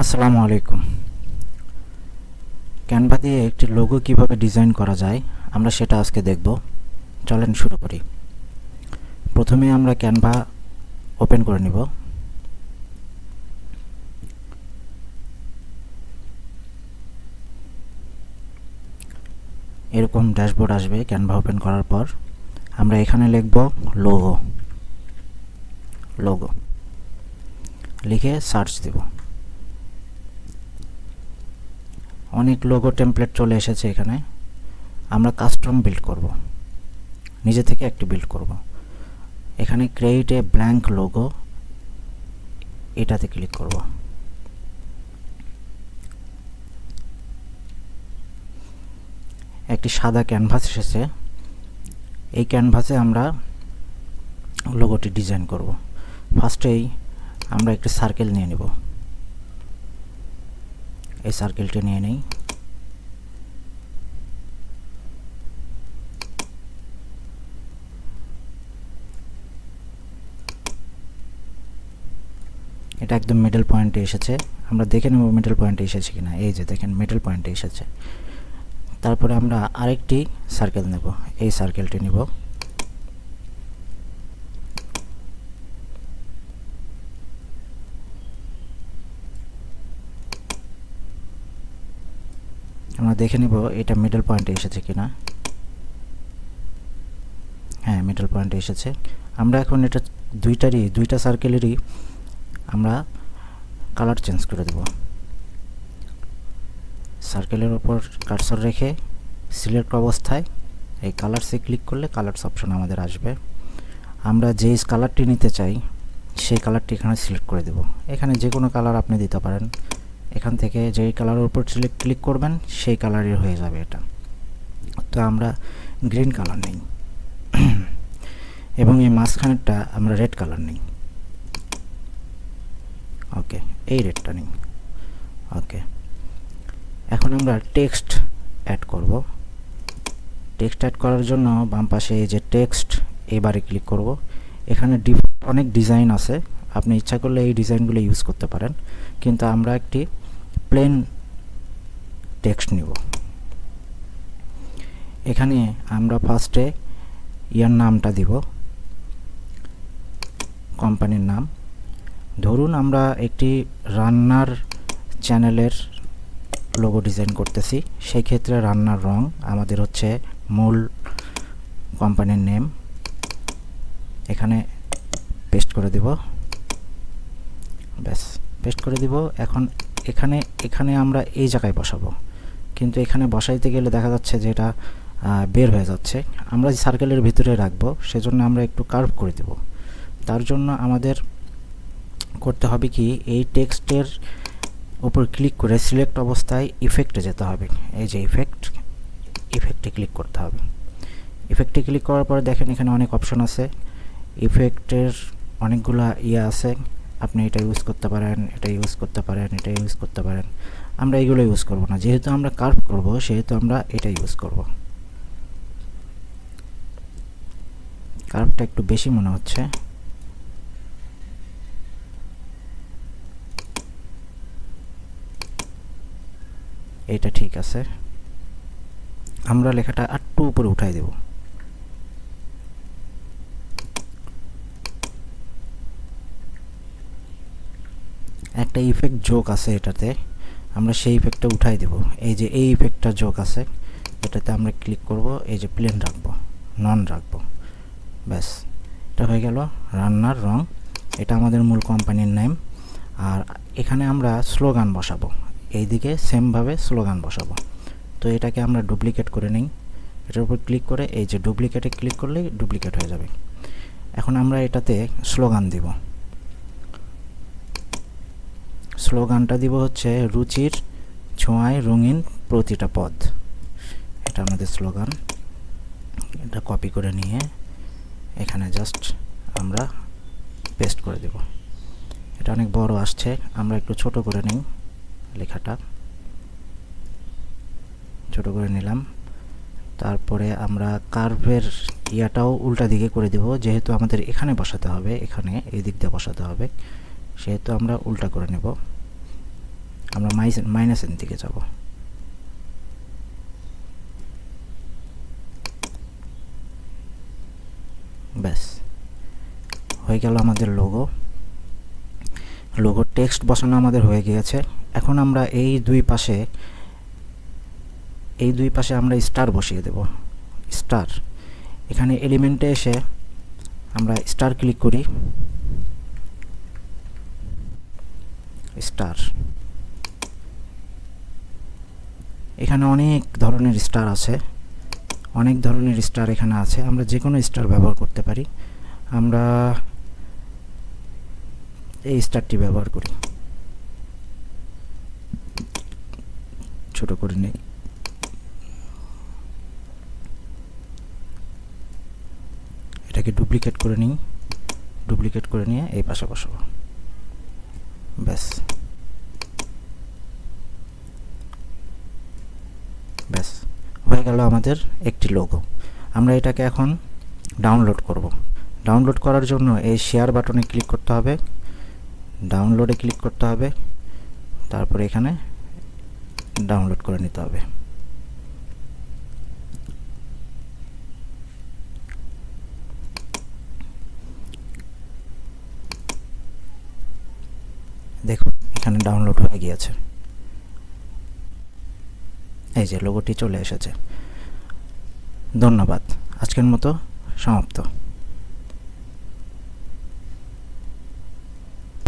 আসসালামু আলাইকুম। ক্যানভা দিয়ে একটি লোগো কীভাবে ডিজাইন করা যায়, আমরা সেটা আজকে দেখব। চলেন শুরু করি। প্রথমে আমরা ক্যানভা ওপেন করে নিব। এরকম ড্যাশবোর্ড আসবে ক্যানভা ওপেন করার পর। আমরা এখানে লিখব লোগো লোগো লিখে সার্চ দেব। অনেক লোগো টেমপ্লেট চলে এসেছে এখানে। আমরা কাস্টম বিল্ড করব। নিজে থেকে একটি বিল্ড করব। এখানে ক্রিয়েট এ ব্ল্যাঙ্ক লোগো এটাতে ক্লিক করব। একটি সাদা ক্যানভাস এসেছে। এই ক্যানভাসে আমরা লোগোটি ডিজাইন করব। ফার্স্টেই আমরা একটি সার্কেল নিয়ে নেব। এই সার্কেলটি নিয়ে নেই। এটা একদম মিডল পয়েন্টে এসেছে। আমরা দেখে নেব মিডল পয়েন্টে এসেছে কিনা। এই যে দেখেন মিডল পয়েন্টে এসেছে। তারপরে আমরা আরেকটি সার্কেল নেব। এই সার্কেলটি নেব। আমরা দেখে নিব এটা মিডল পয়েন্টে এসেছে কিনা। হ্যাঁ মিডল পয়েন্টে এসেছে। আমরা এখন এটা দুইটারই, দুইটা সার্কেলেরই আমরা কালার চেঞ্জ করে দেব। সার্কেলের ওপর কার্সর রেখে সিলেক্ট অবস্থায় এই কালারসে ক্লিক করলে কালারস অপশন আমাদের আসবে। আমরা যেই কালারটি নিতে চাই, সেই কালারটি এখানে সিলেক্ট করে দেব। এখানে যে কোনো কালার আপনি দিতে পারেন। এখান থেকে যেই কালারের উপর সিলেক্ট ক্লিক করবেন, সেই কালারের হয়ে যাবে এটা। তো আমরা গ্রিন কালার নেই। এবং এই মাঝখানেরটা আমরা রেড কালার নেই। ওকে এই রেডটা নিই। ওকে এখন আমরা টেক্সট অ্যাড করব। টেক্সট অ্যাড করার জন্য বাম পাশে এই যে টেক্সট এবারে ক্লিক করব। এখানে ডিফ অনেক ডিজাইন আছে। আপনি ইচ্ছা করলে এই ডিজাইনগুলো ইউজ করতে পারেন। কিন্তু আমরা একটি প্লেন টেক্সট নিব। এখানে আমরা ফার্স্টে ইয়ার নামটা দিব কোম্পানির নাম। ধরুন আমরা একটি রান্নার চ্যানেলের লোগো ডিজাইন করতেছি সেই ক্ষেত্রে রান্নার রং আমাদের হচ্ছে মূল কোম্পানির নেম এখানে পেস্ট করে দিব। ব্যাস পেস্ট করে দিব। এখন এখানে এখানে আমরা এই জায়গায় বসাবো। কিন্তু এখানে বসাইতে গেলে দেখা যাচ্ছে যে এটা বের হয়ে যাচ্ছে। আমরা সার্কেলের ভিতরে রাখব, সেজন্য আমরা একটু কার্ভ করে দেব। তার জন্য আমাদের করতে হবে কি, এই টেক্সটের উপর ক্লিক করে সিলেক্ট অবস্থায় ইফেক্টে যেতে হবে। এই যে ইফেক্ট ইফেক্টে ক্লিক করতে হবে। ইফেক্টে ক্লিক করার পরে দেখেন এখানে অনেক অপশন আছে। ইফেক্টের অনেকগুলা ইয়ে আছে। আপনি এটা ইউজ করতে পারেন, এটা ইউজ করতে পারেন, এটা ইউজ করতে পারেন। আমরা এগুলো ইউজ করব না। যেহেতু আমরা কার্ভ করব, সেহেতু আমরা এটা ইউজ করব। কার্ভটা একটু বেশি মনে হচ্ছে। এটা ঠিক আছে। আমরা লেখাটা আটটু উপরে উঠাই দেব। একটা ইফেক্ট যোগ আছে এটাতে। আমরা সেই ইফেক্টটা উঠাই দেব। এই যে এই ইফেক্টটা যোগ আছে, এটাতে আমরা ক্লিক করব, এই যে প্লেন রাখব নন রাখব। ব্যাস, এটা হয়ে গেল রান্নার রং। এটা আমাদের মূল কোম্পানির নেম আর এখানে আমরা স্লোগান বসাবো। এইদিকে সেমভাবে স্লোগান বসাবো। তো এটাকে আমরা ডুপ্লিকেট করে নিই। এটার উপর ক্লিক করে এই যে ডুপ্লিকেটে ক্লিক করলেই ডুপ্লিকেট হয়ে যাবে। এখন আমরা এটাতে স্লোগান দিব। স্লোগানটা দিব হচ্ছে রুচির ছোঁয়ায় রঙিন প্রতিটা পদ। এটা আমাদের স্লোগান। এটা কপি করে নিয়ে এখানে জাস্ট আমরা পেস্ট করে দেব। এটা অনেক বড় আসছে, আমরা একটু ছোট করে নিই লেখাটা। ছোট করে নিলাম। তারপরে আমরা কার্ভের ইয়াটাও উল্টা দিকে করে দেব, যেহেতু আমাদের এখানে বসাতে হবে, এখানে এই দিক দিয়ে বসাতে হবে। সেহেতু আমরা উল্টা করে নেব। আমরা মাইস মাইনাসের দিকে যাব। ব্যাস। হয়ে গেল আমাদের লোগো লোগো টেক্সট বসানো আমাদের হয়ে গিয়েছে। এখন আমরা এই দুই পাশে, এই দুই পাশে আমরা স্টার বসিয়ে দেব। স্টার এখানে এলিমেন্টে এসে আমরা স্টার ক্লিক করি। স্টার। এখানে অনেক ধরনের স্টার আছে। অনেক ধরনের স্টার এখানে আছে। আমরা যে কোনো স্টার ব্যবহার করতে পারি। আমরা এই স্টারটি ব্যবহার করি। ছোট করে নেই। এটাকে ডুপ্লিকেট করে নিই। ডুপ্লিকেট করে নিয়ে এই পাশে বসাবো। ব্যাস ব্যাস হয়ে গেল আমাদের একটি লোগো আমরা এটাকে এখন ডাউনলোড করব। ডাউনলোড করার জন্য এই শেয়ার বাটনে ক্লিক করতে হবে। ডাউনলোডে ক্লিক করতে হবে। তারপরে এখানে ডাউনলোড করে নিতে হবে দেখুন এখানে ডাউনলোড হয়ে গিয়েছে। এই যে লোগোটি চলে এসেছে। ধন্যবাদ। আজকের মতো সমাপ্ত।